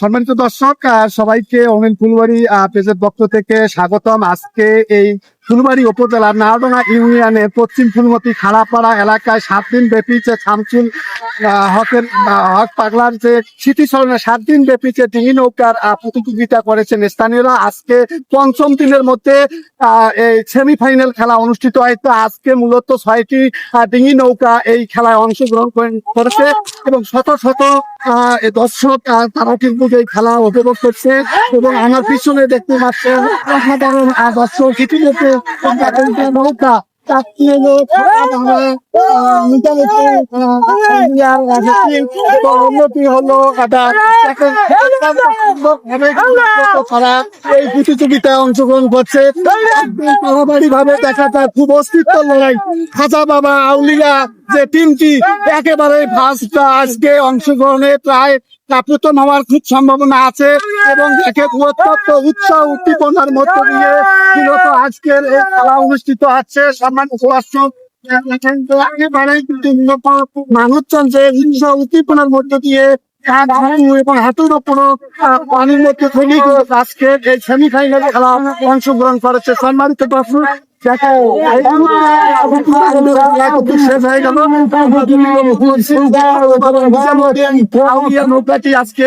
সম্মানিত দর্শক সবাইকে অমিন ফুলবাড়ি পেজের পক্ষ থেকে স্বাগতম। আজকে এই ফুলবাড়ি উপজেলার নারডোনা ইউনিয়নের পশ্চিম ফুলমতি খাড়াপাড়া এলাকায় সাত দিন ব্যাপী যে শামসুল হকের হক পাগলার যে স্মৃতিস্মরণে সাত দিন ব্যাপী যে ডিঙি নৌকার প্রতিযোগিতা করেছেন স্থানীয়রা। আজকে পঞ্চম দিনের মধ্যে এই সেমিফাইনাল খেলা অনুষ্ঠিত হয়। তো আজকে মূলত ছয়টি ডিঙি নৌকা এই খেলায় অংশগ্রহণ করেছে এবং শত শত দর্শক তারা কিন্তু এই খেলা উপভোগ করছে এবং আমার পিছনে দেখতে পাচ্ছেন দর্শক ইতিমধ্যে এই প্রতিযোগিতায় অংশগ্রহণ করছে ভাবে দেখা যায় খুব অস্তিত্ব লড়াই খাজা বাবা আউলিয়া যে টিমটি একেবারে ফার্স্ট আজকে অংশগ্রহণে প্রায় প্রাপ্তন হওয়ার খুব সম্ভাবনা আছে। এবং দেখে অত্যন্ত উৎসাহ উদ্দীপনার মধ্য দিয়ে মূলত আজকের এই খেলা অনুষ্ঠিত আছে সম্মানিত দর্শক মানুষজন যে উৎসাহ উদ্দীপনার দিয়ে এবং উপর পানির মধ্যে থলি আজকে এই সেমিফাইনাল খেলা অংশগ্রহণ করেছে। সম্মানিত দর্শক আজকে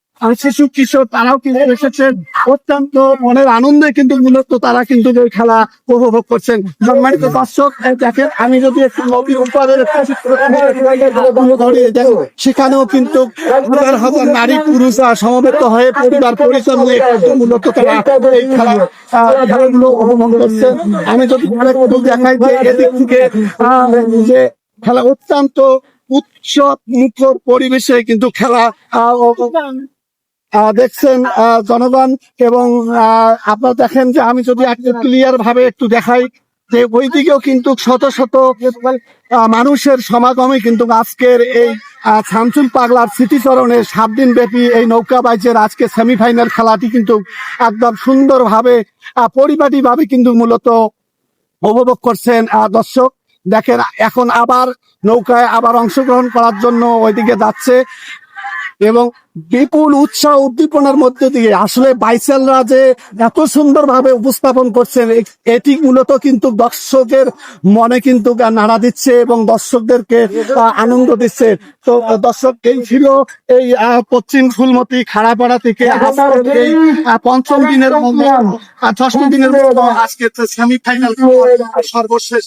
শিশু কিশোর তারাও কিন্তু এসেছেন। অত্যন্ত মনের আনন্দে কিন্তু মূলত তারা কিন্তু এই খেলা উপভোগ করছেন। সম্মানিত দর্শক দেখেন, আমি যদি একটু নদীর উপরে সেখানেও কিন্তু হাজার হাজার নারী পুরুষরা সমবেত হয়ে পরিবার মূলত তারা এই খেলা খেলাগুলো উপভোগ করছে আমি যদি দেখাই যে এদিক থেকে যে খেলা অত্যন্ত উৎসব মুখর পরিবেশে কিন্তু খেলা দেখছেন জনগণ এবং আপনারা দেখেন যে আমি যদি একটু ক্লিয়ার ভাবে একটু দেখাই যে ওইদিকেও কিন্তু শত শত মানুষের সমাগমে কিন্তু আজকের এই শামসুল পাগলার স্মৃতিচরণে সাত দিন ব্যাপী এই নৌকা বাইচের আজকে সেমিফাইনাল খেলাটি কিন্তু একদম সুন্দরভাবে পরিপাটিভাবে কিন্তু মূলত উপভোগ করছেন দর্শক। দেখেন এখন আবার নৌকায় আবার অংশগ্রহণ করার জন্য ওইদিকে যাচ্ছে। এবং বিপুল উৎসাহ উদ্দীপনার মধ্যে দিয়ে আসলে বাইসেলরা যে এত সুন্দরভাবে উপস্থাপন করছেন এটি মূলত কিন্তু দর্শকের মনে কিন্তু নাড়া দিচ্ছে এবং দর্শকদেরকে আনন্দ দিচ্ছে। তো দর্শক এই ছিল এই পশ্চিম ফুলমতি খাড়াপাড়া থেকে এই পঞ্চম দিনের মধ্যে ষষ্ঠ দিনের আজকে সেমিফাইনাল সর্বশেষ